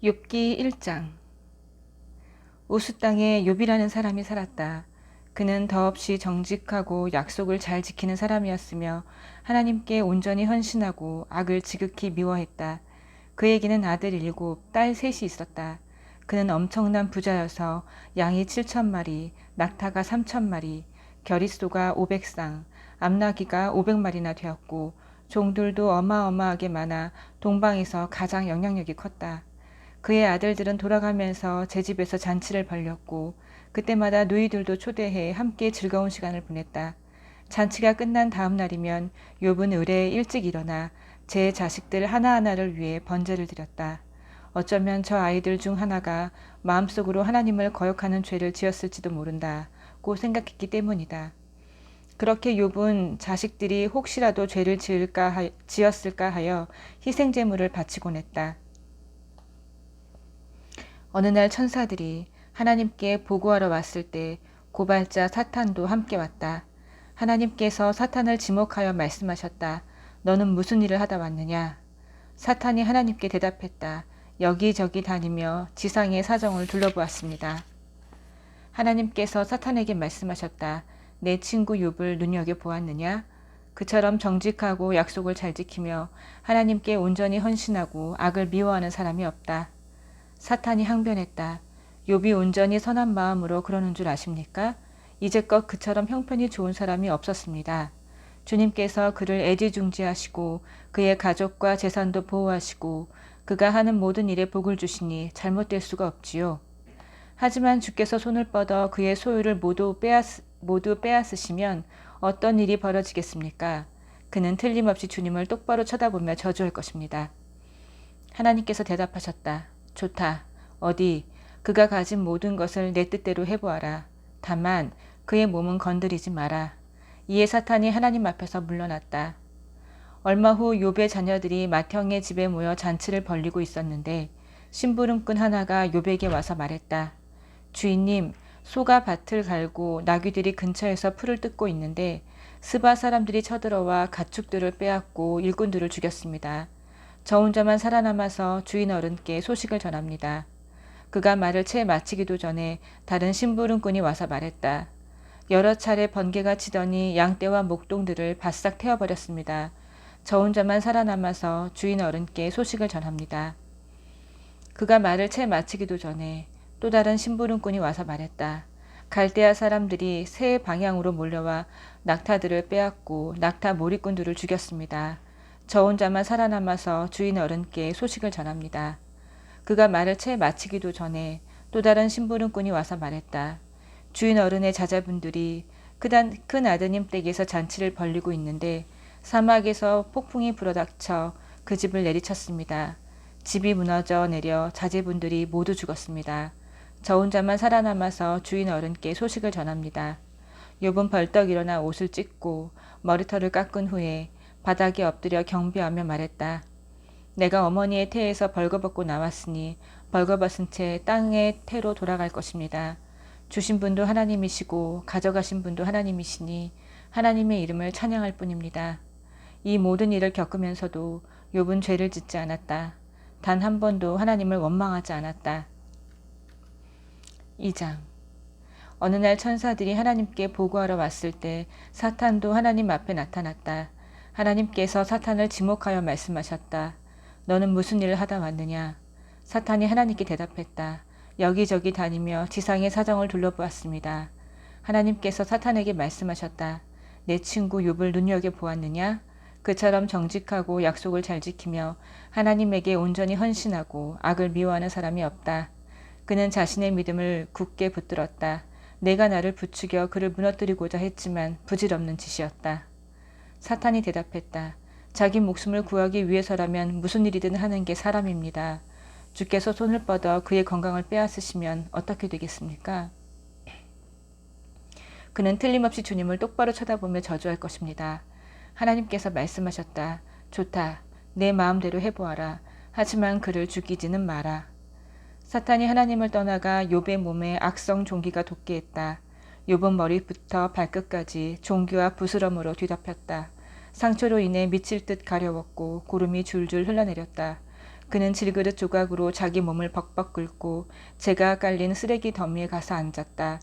욥기 1장 우스 땅에 욥이라는 사람이 살았다. 그는 더없이 정직하고 약속을 잘 지키는 사람이었으며 하나님께 온전히 헌신하고 악을 지극히 미워했다. 그에게는 아들 일곱, 딸 셋이 있었다. 그는 엄청난 부자여서 양이 7천 마리, 낙타가 3천 마리, 겨리소가 500쌍, 암나기가 500마리나 되었고 종들도 어마어마하게 많아 동방에서 가장 영향력이 컸다. 그의 아들들은 돌아가면서 제 집에서 잔치를 벌렸고 그때마다 누이들도 초대해 함께 즐거운 시간을 보냈다. 잔치가 끝난 다음 날이면 욥은 의뢰에 일찍 일어나 제 자식들 하나하나를 위해 번제를 드렸다. 어쩌면 저 아이들 중 하나가 마음속으로 하나님을 거역하는 죄를 지었을지도 모른다고 생각했기 때문이다. 그렇게 욥은 자식들이 혹시라도 죄를 지을까 하, 지었을까 하여 희생 제물을 바치곤 했다. 어느 날 천사들이 하나님께 보고하러 왔을 때 고발자 사탄도 함께 왔다. 하나님께서 사탄을 지목하여 말씀하셨다. 너는 무슨 일을 하다 왔느냐? 사탄이 하나님께 대답했다. 여기저기 다니며 지상의 사정을 둘러보았습니다. 하나님께서 사탄에게 말씀하셨다. 내 친구 욥을 눈여겨 보았느냐? 그처럼 정직하고 약속을 잘 지키며 하나님께 온전히 헌신하고 악을 미워하는 사람이 없다. 사탄이 항변했다. 욥이 온전히 선한 마음으로 그러는 줄 아십니까? 이제껏 그처럼 형편이 좋은 사람이 없었습니다. 주님께서 그를 애지중지하시고 그의 가족과 재산도 보호하시고 그가 하는 모든 일에 복을 주시니 잘못될 수가 없지요. 하지만 주께서 손을 뻗어 그의 소유를 모두 빼앗, 모두 빼앗으시면 어떤 일이 벌어지겠습니까? 그는 틀림없이 주님을 똑바로 쳐다보며 저주할 것입니다. 하나님께서 대답하셨다. 좋다. 어디 그가 가진 모든 것을 내 뜻대로 해보아라. 다만 그의 몸은 건드리지 마라. 이에 사탄이 하나님 앞에서 물러났다. 얼마 후 욥의 자녀들이 맏형의 집에 모여 잔치를 벌리고 있었는데 심부름꾼 하나가 욥에게 와서 말했다. 주인님, 소가 밭을 갈고 나귀들이 근처에서 풀을 뜯고 있는데 스바 사람들이 쳐들어와 가축들을 빼앗고 일꾼들을 죽였습니다. 저 혼자만 살아남아서 주인 어른께 소식을 전합니다. 그가 말을 채 마치기도 전에 다른 심부름꾼이 와서 말했다. 여러 차례 번개가 치더니 양떼와 목동들을 바싹 태워버렸습니다. 저 혼자만 살아남아서 주인 어른께 소식을 전합니다. 그가 말을 채 마치기도 전에 또 다른 심부름꾼이 와서 말했다. 갈대아 사람들이 새 방향으로 몰려와 낙타들을 빼앗고 낙타 몰이꾼들을 죽였습니다. 저 혼자만 살아남아서 주인 어른께 소식을 전합니다. 그가 말을 채 마치기도 전에 또 다른 심부름꾼이 와서 말했다. 주인 어른의 자자분들이 큰 아드님 댁에서 잔치를 벌리고 있는데 사막에서 폭풍이 불어닥쳐 그 집을 내리쳤습니다. 집이 무너져 내려 자제분들이 모두 죽었습니다. 저 혼자만 살아남아서 주인 어른께 소식을 전합니다. 욥은 벌떡 일어나 옷을 찢고 머리털을 깎은 후에 바닥에 엎드려 경배하며 말했다. 내가 어머니의 태에서 벌거벗고 나왔으니 벌거벗은 채 땅의 태로 돌아갈 것입니다. 주신 분도 하나님이시고 가져가신 분도 하나님이시니 하나님의 이름을 찬양할 뿐입니다. 이 모든 일을 겪으면서도 욥은 죄를 짓지 않았다. 단 한 번도 하나님을 원망하지 않았다. 2장 어느 날 천사들이 하나님께 보고하러 왔을 때 사탄도 하나님 앞에 나타났다. 하나님께서 사탄을 지목하여 말씀하셨다. 너는 무슨 일을 하다 왔느냐? 사탄이 하나님께 대답했다. 여기저기 다니며 지상의 사정을 둘러보았습니다. 하나님께서 사탄에게 말씀하셨다. 내 친구 욥을 눈여겨 보았느냐? 그처럼 정직하고 약속을 잘 지키며 하나님에게 온전히 헌신하고 악을 미워하는 사람이 없다. 그는 자신의 믿음을 굳게 붙들었다. 내가 나를 부추겨 그를 무너뜨리고자 했지만 부질없는 짓이었다. 사탄이 대답했다. 자기 목숨을 구하기 위해서라면 무슨 일이든 하는 게 사람입니다. 주께서 손을 뻗어 그의 건강을 빼앗으시면 어떻게 되겠습니까? 그는 틀림없이 주님을 똑바로 쳐다보며 저주할 것입니다. 하나님께서 말씀하셨다. 좋다. 내 마음대로 해보아라. 하지만 그를 죽이지는 마라. 사탄이 하나님을 떠나가 욥의 몸에 악성 종기가 돋게 했다. 욥은 머리부터 발끝까지 종기와 부스럼으로 뒤덮였다. 상처로 인해 미칠 듯 가려웠고 고름이 줄줄 흘러내렸다. 그는 질그릇 조각으로 자기 몸을 벅벅 긁고 제가 깔린 쓰레기 더미에 가서 앉았다.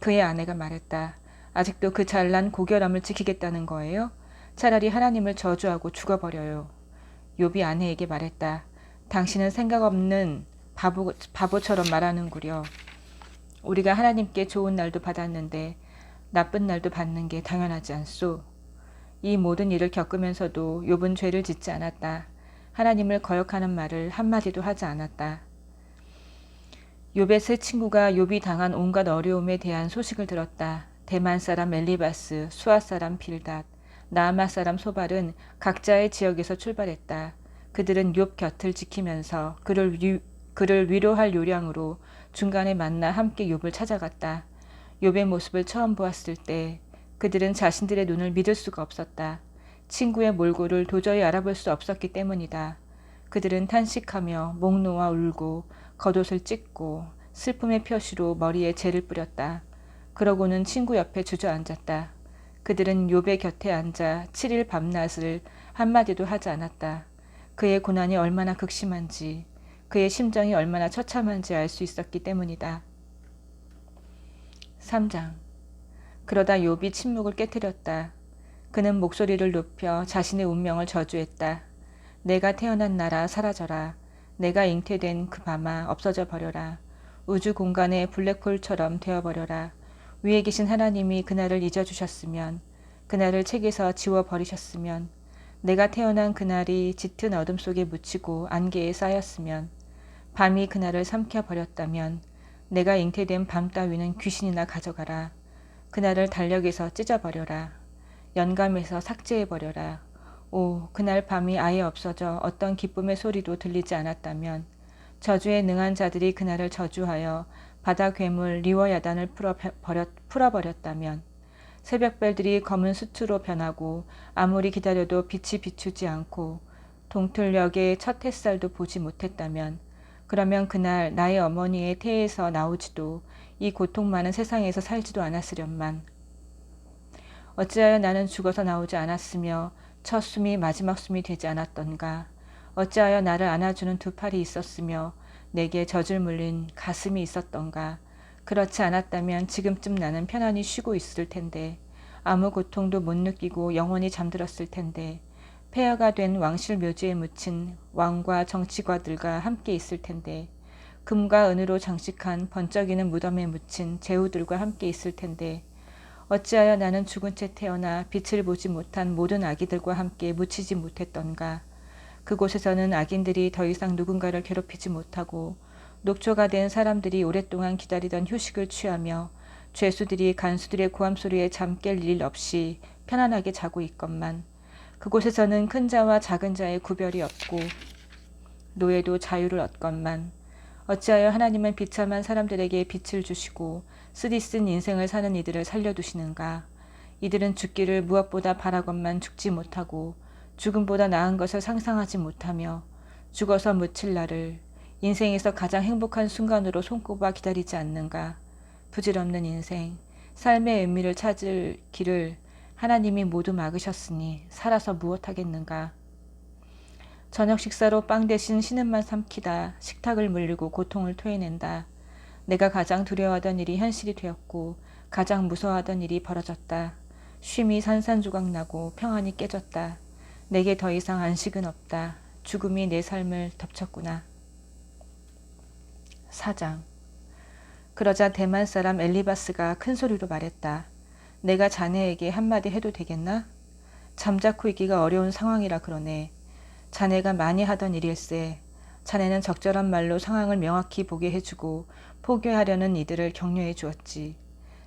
그의 아내가 말했다. 아직도 그 잘난 고결함을 지키겠다는 거예요? 차라리 하나님을 저주하고 죽어버려요. 욥이 아내에게 말했다. 당신은 생각 없는 바보, 바보처럼 말하는구려. 우리가 하나님께 좋은 날도 받았는데 나쁜 날도 받는 게 당연하지 않소. 이 모든 일을 겪으면서도 욥은 죄를 짓지 않았다. 하나님을 거역하는 말을 한마디도 하지 않았다. 욥의 세 친구가 욥이 당한 온갖 어려움에 대한 소식을 들었다. 대만 사람 엘리바스, 수아 사람 빌닷, 나아마 사람 소발은 각자의 지역에서 출발했다. 그들은 욥 곁을 지키면서 그를, 위, 그를 위로할 요량으로 중간에 만나 함께 욥을 찾아갔다. 욥의 모습을 처음 보았을 때 그들은 자신들의 눈을 믿을 수가 없었다. 친구의 몰골을 도저히 알아볼 수 없었기 때문이다. 그들은 탄식하며 목 놓아 울고 겉옷을 찢고 슬픔의 표시로 머리에 재를 뿌렸다. 그러고는 친구 옆에 주저앉았다. 그들은 욥의 곁에 앉아 7일 밤낮을 한마디도 하지 않았다. 그의 고난이 얼마나 극심한지, 그의 심정이 얼마나 처참한지 알 수 있었기 때문이다. 3장 그러다 욥이 침묵을 깨뜨렸다. 그는 목소리를 높여 자신의 운명을 저주했다. 내가 태어난 나라 사라져라. 내가 잉태된 그 밤아 없어져 버려라. 우주 공간의 블랙홀처럼 되어버려라. 위에 계신 하나님이 그날을 잊어주셨으면, 그날을 책에서 지워버리셨으면, 내가 태어난 그날이 짙은 어둠 속에 묻히고 안개에 쌓였으면, 밤이 그날을 삼켜버렸다면, 내가 잉태된 밤 따위는 귀신이나 가져가라. 그날을 달력에서 찢어버려라. 연감에서 삭제해버려라. 오, 그날 밤이 아예 없어져 어떤 기쁨의 소리도 들리지 않았다면, 저주에 능한 자들이 그날을 저주하여 바다 괴물 리워야단을 풀어버렸, 풀어버렸다면, 새벽별들이 검은 수트로 변하고 아무리 기다려도 빛이 비추지 않고 동틀녘의 첫 햇살도 보지 못했다면, 그러면 그날 나의 어머니의 태에서 나오지도 이 고통 많은 세상에서 살지도 않았으련만. 어찌하여 나는 죽어서 나오지 않았으며 첫 숨이 마지막 숨이 되지 않았던가. 어찌하여 나를 안아주는 두 팔이 있었으며 내게 젖을 물린 가슴이 있었던가. 그렇지 않았다면 지금쯤 나는 편안히 쉬고 있을 텐데. 아무 고통도 못 느끼고 영원히 잠들었을 텐데. 폐하가 된 왕실 묘지에 묻힌 왕과 정치가들과 함께 있을 텐데. 금과 은으로 장식한 번쩍이는 무덤에 묻힌 제후들과 함께 있을 텐데. 어찌하여 나는 죽은 채 태어나 빛을 보지 못한 모든 아기들과 함께 묻히지 못했던가. 그곳에서는 악인들이 더 이상 누군가를 괴롭히지 못하고 녹초가 된 사람들이 오랫동안 기다리던 휴식을 취하며 죄수들이 간수들의 고함 소리에 잠 깰 일 없이 편안하게 자고 있건만 그곳에서는 큰 자와 작은 자의 구별이 없고 노예도 자유를 얻건만 어찌하여 하나님은 비참한 사람들에게 빛을 주시고 쓰디쓴 인생을 사는 이들을 살려두시는가? 이들은 죽기를 무엇보다 바라건만 죽지 못하고 죽음보다 나은 것을 상상하지 못하며 죽어서 묻힐 날을 인생에서 가장 행복한 순간으로 손꼽아 기다리지 않는가. 부질없는 인생, 삶의 의미를 찾을 길을 하나님이 모두 막으셨으니 살아서 무엇하겠는가. 저녁 식사로 빵 대신 신음만 삼키다 식탁을 물리고 고통을 토해낸다. 내가 가장 두려워하던 일이 현실이 되었고 가장 무서워하던 일이 벌어졌다. 쉼이 산산조각 나고 평안이 깨졌다. 내게 더 이상 안식은 없다. 죽음이 내 삶을 덮쳤구나. 사장 그러자 대만 사람 엘리바스가 큰 소리로 말했다. 내가 자네에게 한마디 해도 되겠나? 잠자코 있기가 어려운 상황이라 그러네. 자네가 많이 하던 일일세. 자네는 적절한 말로 상황을 명확히 보게 해주고 포기하려는 이들을 격려해 주었지.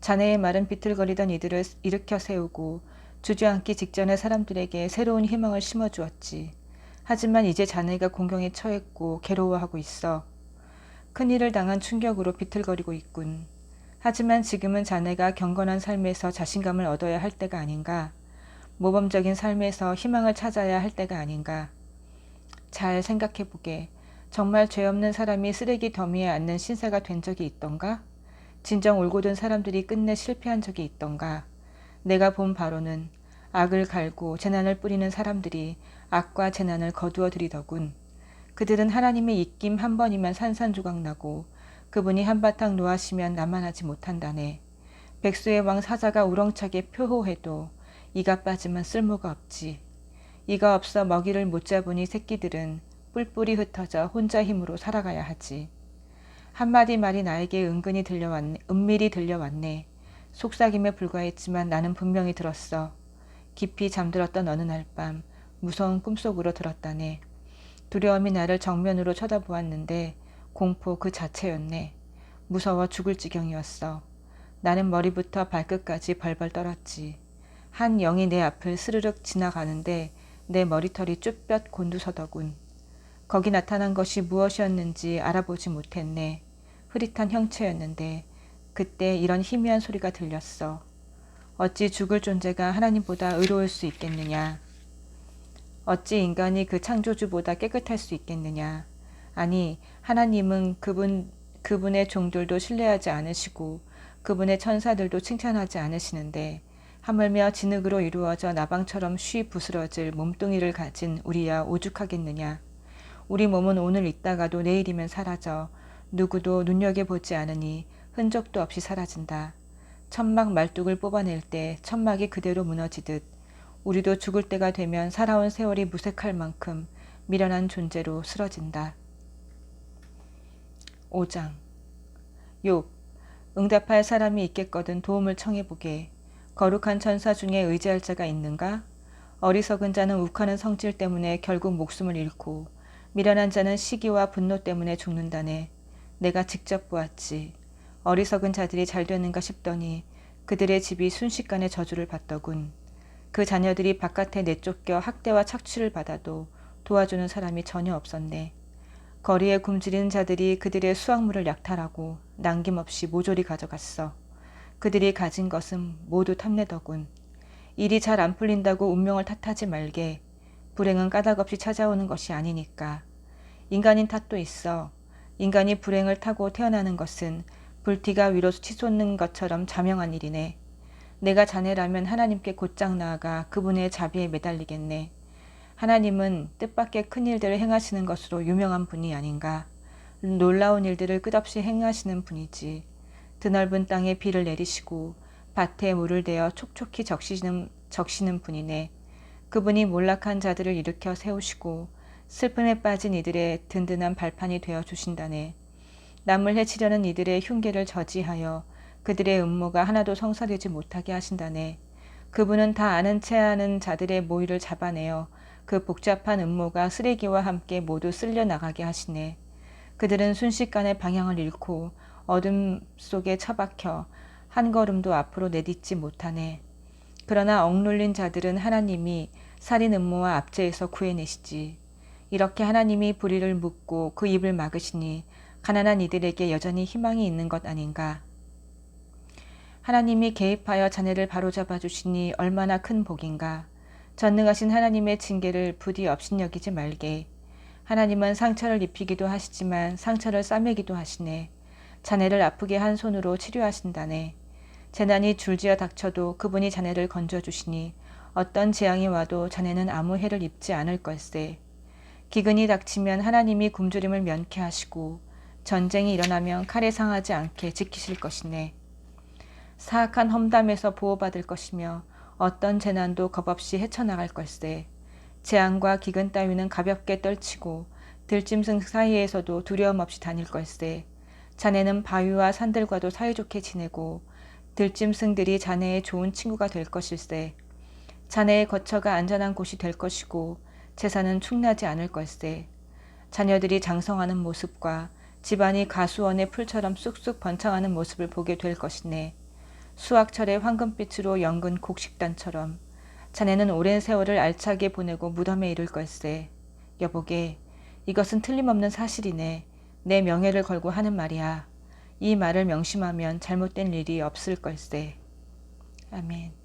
자네의 말은 비틀거리던 이들을 일으켜 세우고 주저앉기 직전의 사람들에게 새로운 희망을 심어 주었지. 하지만 이제 자네가 공경에 처했고 괴로워하고 있어. 큰일을 당한 충격으로 비틀거리고 있군. 하지만 지금은 자네가 경건한 삶에서 자신감을 얻어야 할 때가 아닌가. 모범적인 삶에서 희망을 찾아야 할 때가 아닌가. 잘 생각해 보게. 정말 죄 없는 사람이 쓰레기 더미에 앉는 신세가 된 적이 있던가? 진정 올곧은 사람들이 끝내 실패한 적이 있던가? 내가 본 바로는 악을 갈고 재난을 뿌리는 사람들이 악과 재난을 거두어 들이더군. 그들은 하나님의 입김 한 번이면 산산조각 나고 그분이 한바탕 놓아시면 나만하지 못한다네. 백수의 왕 사자가 우렁차게 표호해도 이가 빠지면 쓸모가 없지. 이가 없어 먹이를 못 잡으니 새끼들은 뿔뿔이 흩어져 혼자 힘으로 살아가야 하지. 한마디 말이 나에게 은근히 들려왔네, 은밀히 들려왔네. 속삭임에 불과했지만 나는 분명히 들었어. 깊이 잠들었던 어느 날 밤 무서운 꿈속으로 들었다네. 두려움이 나를 정면으로 쳐다보았는데 공포 그 자체였네. 무서워 죽을 지경이었어. 나는 머리부터 발끝까지 벌벌 떨었지. 한 영이 내 앞을 스르륵 지나가는데 내 머리털이 쭈뼛 곤두서더군. 거기 나타난 것이 무엇이었는지 알아보지 못했네. 흐릿한 형체였는데 그때 이런 희미한 소리가 들렸어. 어찌 죽을 존재가 하나님보다 의로울 수 있겠느냐. 어찌 인간이 그 창조주보다 깨끗할 수 있겠느냐. 아니, 하나님은 그분, 그분의 종들도 신뢰하지 않으시고 그분의 천사들도 칭찬하지 않으시는데 하물며 진흙으로 이루어져 나방처럼 쉬 부스러질 몸뚱이를 가진 우리야 오죽하겠느냐. 우리 몸은 오늘 있다가도 내일이면 사라져 누구도 눈여겨보지 않으니 흔적도 없이 사라진다. 천막 말뚝을 뽑아낼 때 천막이 그대로 무너지듯 우리도 죽을 때가 되면 살아온 세월이 무색할 만큼 미련한 존재로 쓰러진다. 5장 욥 응답할 사람이 있겠거든 도움을 청해보게. 거룩한 천사 중에 의지할 자가 있는가? 어리석은 자는 욱하는 성질 때문에 결국 목숨을 잃고 미련한 자는 시기와 분노 때문에 죽는다네. 내가 직접 보았지. 어리석은 자들이 잘 되는가 싶더니 그들의 집이 순식간에 저주를 받더군. 그 자녀들이 바깥에 내쫓겨 학대와 착취를 받아도 도와주는 사람이 전혀 없었네. 거리에 굶주리는 자들이 그들의 수확물을 약탈하고 남김없이 모조리 가져갔어. 그들이 가진 것은 모두 탐내더군. 일이 잘 안 풀린다고 운명을 탓하지 말게. 불행은 까닭없이 찾아오는 것이 아니니까. 인간인 탓도 있어. 인간이 불행을 타고 태어나는 것은 불티가 위로 치솟는 것처럼 자명한 일이네. 내가 자네라면 하나님께 곧장 나아가 그분의 자비에 매달리겠네. 하나님은 뜻밖의 큰 일들을 행하시는 것으로 유명한 분이 아닌가. 놀라운 일들을 끝없이 행하시는 분이지. 드넓은 땅에 비를 내리시고 밭에 물을 대어 촉촉히 적시는, 적시는 분이네. 그분이 몰락한 자들을 일으켜 세우시고 슬픔에 빠진 이들의 든든한 발판이 되어 주신다네. 남을 해치려는 이들의 흉계를 저지하여 그들의 음모가 하나도 성사되지 못하게 하신다네. 그분은 다 아는 채 아는 자들의 모의를 잡아내어 그 복잡한 음모가 쓰레기와 함께 모두 쓸려 나가게 하시네. 그들은 순식간에 방향을 잃고 어둠 속에 처박혀 한 걸음도 앞으로 내딛지 못하네. 그러나 억눌린 자들은 하나님이 살인 음모와 압제에서 구해내시지. 이렇게 하나님이 불의를 묻고 그 입을 막으시니 가난한 이들에게 여전히 희망이 있는 것 아닌가. 하나님이 개입하여 자네를 바로잡아 주시니 얼마나 큰 복인가. 전능하신 하나님의 징계를 부디 업신여기지 말게. 하나님은 상처를 입히기도 하시지만 상처를 싸매기도 하시네. 자네를 아프게 한 손으로 치료하신다네. 재난이 줄지어 닥쳐도 그분이 자네를 건져주시니 어떤 재앙이 와도 자네는 아무 해를 입지 않을 걸세. 기근이 닥치면 하나님이 굶주림을 면케 하시고 전쟁이 일어나면 칼에 상하지 않게 지키실 것이네. 사악한 험담에서 보호받을 것이며 어떤 재난도 겁없이 헤쳐나갈 걸세. 재앙과 기근 따위는 가볍게 떨치고 들짐승 사이에서도 두려움 없이 다닐 걸세. 자네는 바위와 산들과도 사이좋게 지내고 들짐승들이 자네의 좋은 친구가 될 것일세. 자네의 거처가 안전한 곳이 될 것이고 재산은 충나지 않을 걸세. 자녀들이 장성하는 모습과 집안이 가수원의 풀처럼 쑥쑥 번창하는 모습을 보게 될 것이네. 수학철의 황금빛으로 연근 곡식단처럼 자네는 오랜 세월을 알차게 보내고 무덤에 이를 걸세. 여보게, 이것은 틀림없는 사실이네. 내 명예를 걸고 하는 말이야. 이 말을 명심하면 잘못된 일이 없을 걸세. 아멘.